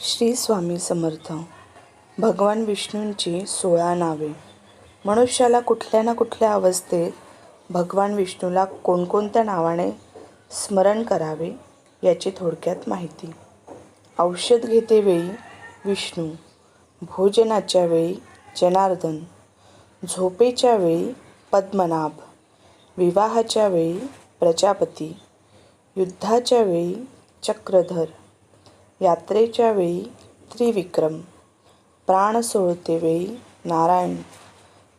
श्री स्वामी समर्थ. भगवान विष्णूंची सोळा नावे. मनुष्याला कुठल्या ना कुठल्या अवस्थेत भगवान विष्णूला कोणकोणत्या नावाने स्मरण करावे याची थोडक्यात माहिती. औषध घेतेवेळी विष्णू भोजनाच्या वेळी जनार्दन झोपेच्या वेळी पद्मनाभ विवाहाच्या वेळी प्रजापती युद्धाच्या वेळी चक्रधर. यात्रेच्या वेळी त्रिविक्रम प्राण सोडते वेळी नारायण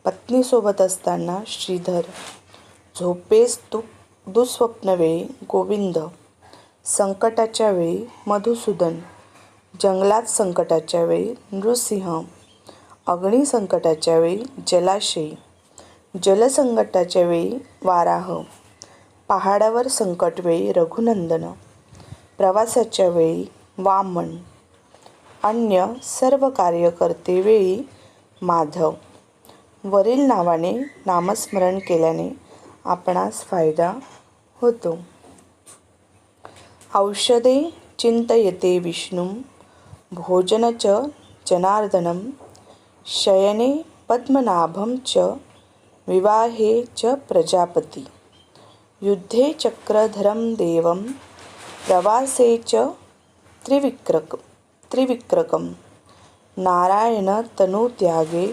पत्नीसोबत असताना श्रीधर झोपेस तु दुःस्वप्न वेळी गोविंद संकटाच्या वेळी मधुसूदन जंगलात संकटाच्या वेळी नृसिंह अग्निसंकटाच्या वेळी जलाशयी जलसंकटाच्या वेळी वाराह पहाडावर संकटवेळी रघुनंदन प्रवासाच्या वेळी वामन. अन्य सर्व कार्यकर्तेवेळी माधव. वरील नावाने नामस्मरण केल्याने आपणास फायदा होतो. औषधे चिंतयते विष्णू भोजन च जनार्दनं शयने पद्मनाभं च विवाहे च प्रजापती युद्धे चक्रधरं देवं प्रवासे च त्रिविक्रक त्रिविक्रकं नारायणतनुत्यागे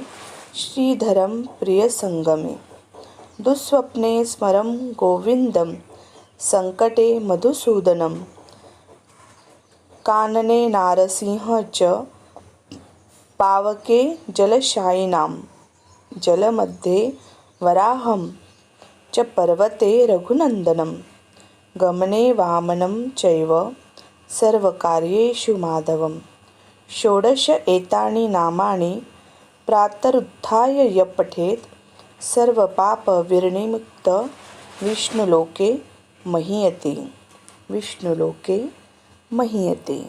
श्रीधरं प्रियसङ्गमे दुःस्वप्ने स्मरं गोविन्दं सङ्कटे मधुसूदनं कानने नारसिंह च पावके जलशायिनां जलमध्ये वराहं च पर्वते रघुनन्दनं गमने वामनं चैव सर्वकार्येषु माधवं षोडश एतानि नामानि प्रातरुत्थाय य पठेत् सर्वपापविर्निमुक्त विष्णुलोके महीयते। विष्णुलोके महीयते।